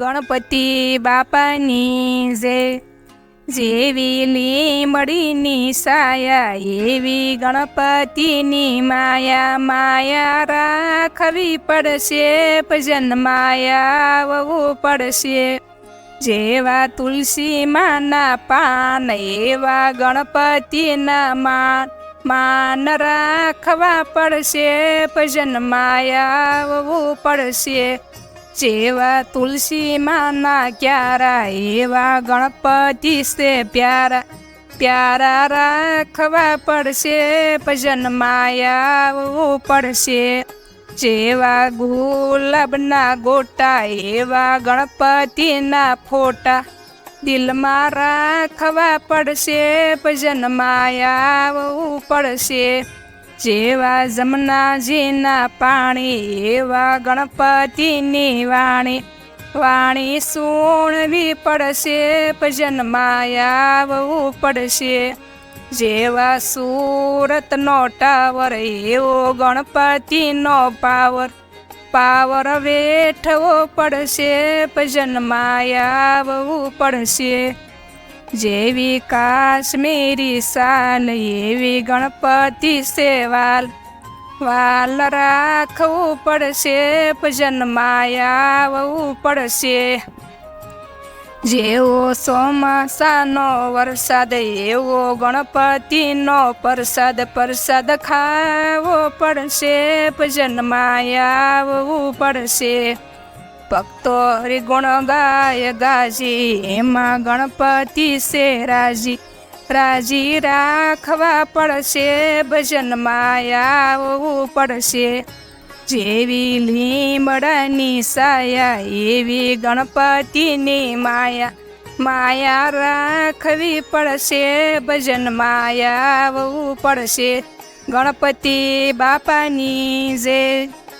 ગણપતિ બાપાની જે જેવી લીમડીની સાયા, એવી ગણપતિની માયા માયા રાખવી પડશે, ભજન માયા આવવું પડશે. જેવા તુલસી માના પાન, એવા ગણપતિના માન માન રાખવા પડશે, ભજન માયા આવવું પડશે. જેવા તુલસી માના ક્યારા એવા ગણપતિ છે પ્યારા. પ્યારા રાખવા પડશે, ભજન માયા પડશે. જેવા ગુલાબના ગોટા, એવા ગણપતિના ફોટા. દિલમાં રાખવા પડશે, ભજન માયા પડશે. જેવા જમનાજીના પાણી, એવા ગણપતિની વાણી. વાણી સુણવી પડશે, ભજન આવવું પડશે. જેવા સુરતનો ટાવર, એવો ગણપતિનો પાવર. પાવર વેઠવો પડશે, ભજન માયા આવવું પડશે. જેવી કાશ્મીરી સાલ એવી ગણપતિ સેવાલ. વાલ રાખવું પડશે, ભજન આવવું પડશે. જેવો ચોમાસાનો વરસાદ, એવો ગણપતિનો પ્રસાદ પ્રસાદ ખાવો પડશે, ભજન આવવું પડશે. ભક્તો હરિગુણ ગાય ગાજી, એમાં ગણપતિ છે રાજી. રાજી રાખવા પડશે, ભજન માયા આવવું પડશે. જેવી લીમડાની સાયા, એવી ગણપતિની માયા. માયા રાખવી પડશે, ભજન માયા આવવું પડશે. ગણપતિ બાપાની જય